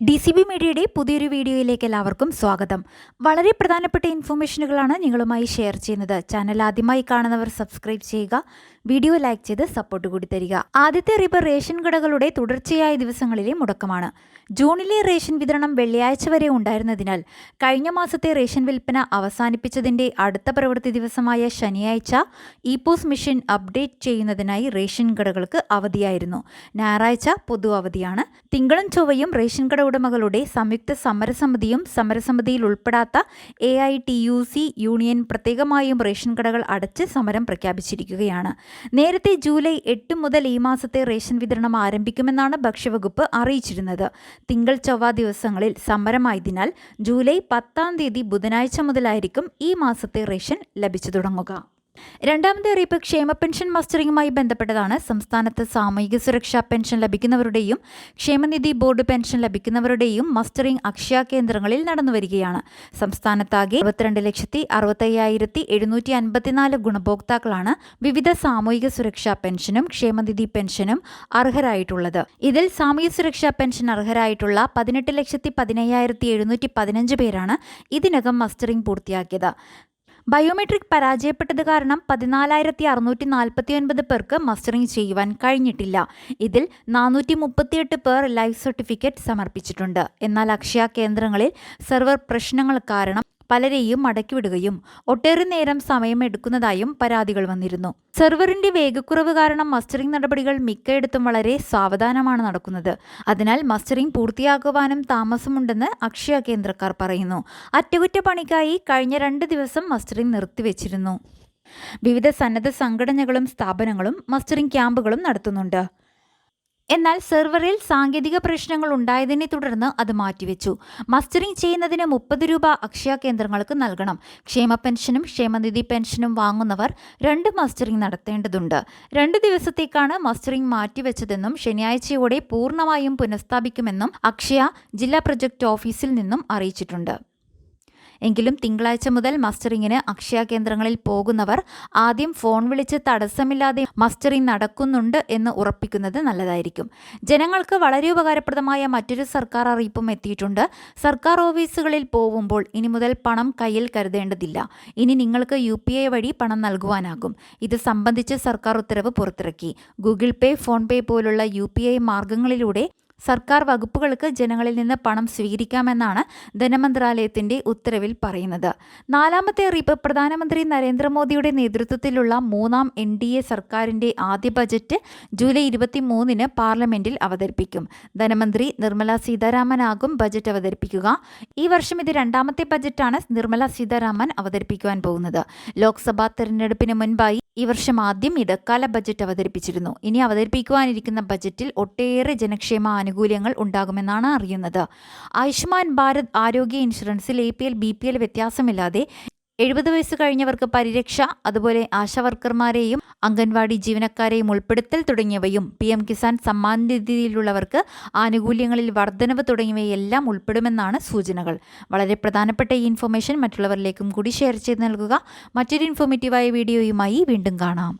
D C B മീഡിയയുടെ പുതിയൊരു വീഡിയോയിലേക്ക് എല്ലാവർക്കും സ്വാഗതം. വളരെ പ്രധാനപ്പെട്ട ഇൻഫർമേഷനുകളാണ് നിങ്ങളുമായി ഷെയർ ചെയ്യുന്നത്. ചാനൽ ആദ്യമായി കാണുന്നവർ സബ്സ്ക്രൈബ് ചെയ്യുക. വീഡിയോ ലൈക്ക് ചെയ്ത് സപ്പോർട്ട് കൂടി തരിക. ആദ്യത്തെ അറിയിപ്പ് റേഷൻ കടകളുടെ തുടർച്ചയായ ദിവസങ്ങളിലെ മുടക്കമാണ്. ജൂണിലെ റേഷൻ വിതരണം വെള്ളിയാഴ്ച വരെ ഉണ്ടായിരുന്നതിനാൽ കഴിഞ്ഞ മാസത്തെ റേഷൻ വിൽപ്പന അവസാനിപ്പിച്ചതിന്റെ അടുത്ത പ്രവൃത്തി ദിവസമായ ശനിയാഴ്ച ഇ പോസ് മെഷീൻ അപ്ഡേറ്റ് ചെയ്യുന്നതിനായി റേഷൻ കടകൾക്ക് അവധിയായിരുന്നു. ഞായറാഴ്ച പൊതു അവധിയാണ്. തിങ്കളും ചൊവ്വയും റേഷൻ കട ഉടമകളുടെ സംയുക്ത സമരസമിതിയും സമരസമിതിയിൽ ഉൾപ്പെടാത്ത A I T U C union പ്രത്യേകമായും ration കടകൾ അടച്ച് സമരം പ്രഖ്യാപിച്ചിരിക്കുകയാണ്. നേരത്തെ ജൂലൈ എട്ട് മുതൽ ഈ മാസത്തെ റേഷൻ വിതരണം ആരംഭിക്കുമെന്നാണ് ഭക്ഷ്യവകുപ്പ് അറിയിച്ചിരുന്നത്. തിങ്കൾ ചൊവ്വ ദിവസങ്ങളിൽ സമരമായതിനാൽ ജൂലൈ പത്താം തീയതി ബുധനാഴ്ച മുതലായിരിക്കും ഈ മാസത്തെ റേഷൻ ലഭിച്ചു തുടങ്ങുക. രണ്ടാമത്തെ അറിയിപ്പ് ക്ഷേമ പെൻഷൻ മസ്റ്ററിങ്ങുമായി ബന്ധപ്പെട്ടതാണ്. സംസ്ഥാനത്ത് സാമൂഹിക സുരക്ഷാ പെൻഷൻ ലഭിക്കുന്നവരുടെയും ക്ഷേമനിധി ബോർഡ് പെൻഷൻ ലഭിക്കുന്നവരുടെയും മസ്റ്ററിംഗ് അക്ഷയ കേന്ദ്രങ്ങളിൽ നടന്നുവരികയാണ് സംസ്ഥാനത്താകെ ഇരുപത്തിരണ്ട് ലക്ഷത്തി അറുപത്തയ്യായിരത്തി എഴുന്നൂറ്റി അൻപത്തിനാല് ഗുണഭോക്താക്കളാണ് വിവിധ സാമൂഹിക സുരക്ഷാ പെൻഷനും ക്ഷേമനിധി പെൻഷനും അർഹരായിട്ടുള്ളത്. ഇതിൽ സാമൂഹിക സുരക്ഷാ പെൻഷൻ അർഹരായിട്ടുള്ള പതിനെട്ട് ലക്ഷത്തി പതിനയ്യായിരത്തി എഴുന്നൂറ്റി പതിനഞ്ച് പേരാണ് ഇതിനകം മസ്റ്ററിംഗ് പൂർത്തിയാക്കിയത്. ബയോമെട്രിക് പരാജയപ്പെട്ടത് കാരണം പതിനാലായിരത്തി അറുന്നൂറ്റി നാൽപ്പത്തി ഒൻപത് പേർക്ക് മസ്റ്ററിംഗ് ചെയ്യുവാൻ കഴിഞ്ഞിട്ടില്ല. ഇതിൽ നാനൂറ്റി മുപ്പത്തിയെട്ട് പേർ ലൈഫ് സർട്ടിഫിക്കറ്റ് സമർപ്പിച്ചിട്ടുണ്ട്. എന്നാൽ അക്ഷയ കേന്ദ്രങ്ങളിൽ സെർവർ പ്രശ്നങ്ങൾ കാരണം പലരെയും മടക്കിവിടുകയും ഒട്ടേറെ നേരം സമയമെടുക്കുന്നതായും പരാതികൾ വന്നിരുന്നു. സെർവറിന്റെ വേഗക്കുറവ് കാരണം മസ്റ്ററിംഗ് നടപടികൾ മിക്കയിടത്തും വളരെ സാവധാനമാണ് നടക്കുന്നത്. അതിനാൽ മസ്റ്ററിംഗ് പൂർത്തിയാക്കുവാനും താമസമുണ്ടെന്ന് അക്ഷയ കേന്ദ്രക്കാർ പറയുന്നു. അറ്റകുറ്റപ്പണിക്കായി കഴിഞ്ഞ രണ്ട് ദിവസം മസ്റ്ററിംഗ് നിർത്തിവെച്ചിരുന്നു. വിവിധ സന്നദ്ധ സംഘടനകളും സ്ഥാപനങ്ങളും മസ്റ്ററിംഗ് ക്യാമ്പുകളും നടത്തുന്നുണ്ട്. എന്നാൽ സെർവറിൽ സാങ്കേതിക പ്രശ്നങ്ങൾ ഉണ്ടായതിനെ തുടർന്ന് അത് മാറ്റിവെച്ചു. മസ്റ്ററിംഗ് ചെയ്യുന്നതിന് മുപ്പത് രൂപ അക്ഷയ കേന്ദ്രങ്ങൾക്ക് നൽകണം. ക്ഷേമ പെൻഷനും ക്ഷേമനിധി പെൻഷനും വാങ്ങുന്നവർ രണ്ട് മസ്റ്ററിംഗ് നടത്തേണ്ടതുണ്ട്. രണ്ട് ദിവസത്തേക്കാണ് മസ്റ്ററിംഗ് മാറ്റിവെച്ചതെന്നും ശനിയാഴ്ചയോടെ പൂർണമായും പുനഃസ്ഥാപിക്കുമെന്നും അക്ഷയ ജില്ലാ പ്രൊജക്ട് ഓഫീസിൽ നിന്നും അറിയിച്ചിട്ടുണ്ട്. എങ്കിലും തിങ്കളാഴ്ച മുതൽ മസ്റ്ററിങ്ങിന് അക്ഷയ കേന്ദ്രങ്ങളിൽ പോകുന്നവർ ആദ്യം ഫോൺ വിളിച്ച് തടസ്സമില്ലാതെ മസ്റ്ററിംഗ് നടക്കുന്നുണ്ട് എന്ന് ഉറപ്പിക്കുന്നത് നല്ലതായിരിക്കും. ജനങ്ങൾക്ക് വളരെ ഉപകാരപ്രദമായ മറ്റൊരു സർക്കാർ അറിയിപ്പും എത്തിയിട്ടുണ്ട്. സർക്കാർ ഓഫീസുകളിൽ പോകുമ്പോൾ ഇനി മുതൽ പണം കയ്യിൽ കരുതേണ്ടതില്ല. ഇനി നിങ്ങൾക്ക് യു വഴി പണം നൽകുവാനാകും. ഇത് സംബന്ധിച്ച് സർക്കാർ ഉത്തരവ് പുറത്തിറക്കി. ഗൂഗിൾ പേ ഫോൺ പേ പോലുള്ള യു മാർഗങ്ങളിലൂടെ സർക്കാർ വകുപ്പുകൾക്ക് ജനങ്ങളിൽ നിന്ന് പണം സ്വീകരിക്കാമെന്നാണ് ധനമന്ത്രാലയത്തിന്റെ ഉത്തരവിൽ പറയുന്നത്. നാലാമത്തെ അറിയിപ്പ് പ്രധാനമന്ത്രി നരേന്ദ്രമോദിയുടെ നേതൃത്വത്തിലുള്ള മൂന്നാം എൻ ഡി എ സർക്കാരിന്റെ ആദ്യ ബജറ്റ് ജൂലൈ ഇരുപത്തി മൂന്നിന് പാർലമെന്റിൽ അവതരിപ്പിക്കും. ധനമന്ത്രി നിർമ്മല സീതാരാമനാകും ബജറ്റ് അവതരിപ്പിക്കുക. ഈ വർഷം ഇത് രണ്ടാമത്തെ ബജറ്റാണ് നിർമ്മല സീതാരാമൻ അവതരിപ്പിക്കുവാൻ പോകുന്നത്. ലോക്സഭാ തെരഞ്ഞെടുപ്പിന് മുൻപായി ഈ വർഷം ആദ്യം ഇടക്കാല ബജറ്റ് അവതരിപ്പിച്ചിരുന്നു. ഇനി അവതരിപ്പിക്കുവാനിരിക്കുന്ന ബജറ്റിൽ ഒട്ടേറെ ജനക്ഷേമ ആനുകൂല്യങ്ങൾ ഉണ്ടാകുമെന്നാണ് അറിയുന്നത്. ആയുഷ്മാൻ ഭാരത് ആരോഗ്യ ഇൻഷുറൻസിൽ A P L B P L വ്യത്യാസമില്ലാതെ എഴുപത് വയസ്സ് കഴിഞ്ഞവർക്ക് പരിരക്ഷ അതുപോലെ ആശാവർക്കർമാരെയും അംഗൻവാടി ജീവനക്കാരെയും ഉൾപ്പെടുത്തൽ തുടങ്ങിയവയും പി എം കിസാൻ സമ്മാൻ നിധിയിലുള്ളവർക്ക് ആനുകൂല്യങ്ങളിൽ വർധനവ് തുടങ്ങിയവയെല്ലാം ഉൾപ്പെടുമെന്നാണ് സൂചനകൾ. വളരെ പ്രധാനപ്പെട്ട ഈ ഇൻഫർമേഷൻ മറ്റുള്ളവരിലേക്കും കൂടി ഷെയർ ചെയ്ത് നൽകുക. മറ്റൊരു ഇൻഫോർമേറ്റീവായ വീഡിയോയുമായി വീണ്ടും കാണാം.